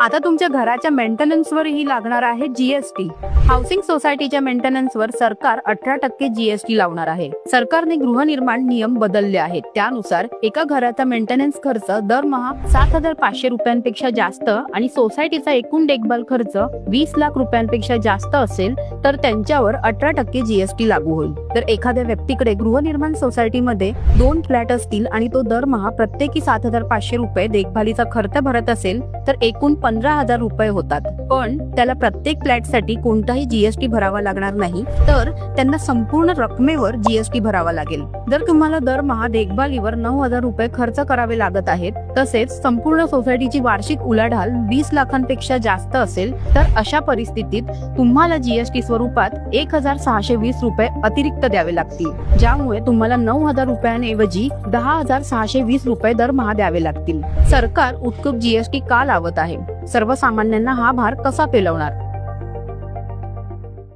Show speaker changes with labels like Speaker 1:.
Speaker 1: आता तुमच्या घराच्या मेंटेनन्सवरही लागणार आहे जीएसटी हाऊसिंग सोसायटीच्या मेंटेनन्सवर सरकार अठरा टक्के जीएसटी लावणार आहे. सरकारने गृहनिर्माण नियम बदलले आहेत. त्यानुसार एका घराचा मेंटेनन्स खर्च दरमहा सात हजार पाचशे रुपयांपेक्षा जास्त आणि सोसायटीचा एकूण देखभाल खर्च वीस लाख रुपयांपेक्षा जास्त असेल तर त्यांच्यावर अठरा टक्के जीएसटी लागू होईल. तर एखाद्या व्यक्तीकडे गृहनिर्माण सोसायटीमध्ये दोन फ्लॅट असतील आणि तो दरमहा प्रत्येकी सात हजार पाचशे रुपये देखभालीचा खर्च भरत असेल तर एकूण पंधरा हजार रुपये होतात. पण त्याला प्रत्येक फ्लॅटसाठी कोणताही जीएसटी भरावा लागणार नाही तर त्यांना संपूर्ण रकमेवर जीएसटी भरावा लागेल. जर तुम्हाला दरमहा देखभालीवर नऊ हजार रुपये खर्च करावे लागत आहेत तसेच संपूर्ण सोसायटीची वार्षिक उलाढाल वीस लाखांपेक्षा जास्त असेल तर अशा परिस्थितीत तुम्हाला जीएसटी स्वरूपात एक हजार सहाशे वीस रुपये अतिरिक्त द्यावे लागतील. ज्यामुळे तुम्हाला नऊ हजार रुपयांऐवजी दहा हजार सहाशे वीस रुपये दरमहा द्यावे लागतील. सरकार उत्कूप जीएसटी का लावत आहे? सर्वसामान्यांना हा भार कसा पेलवणार?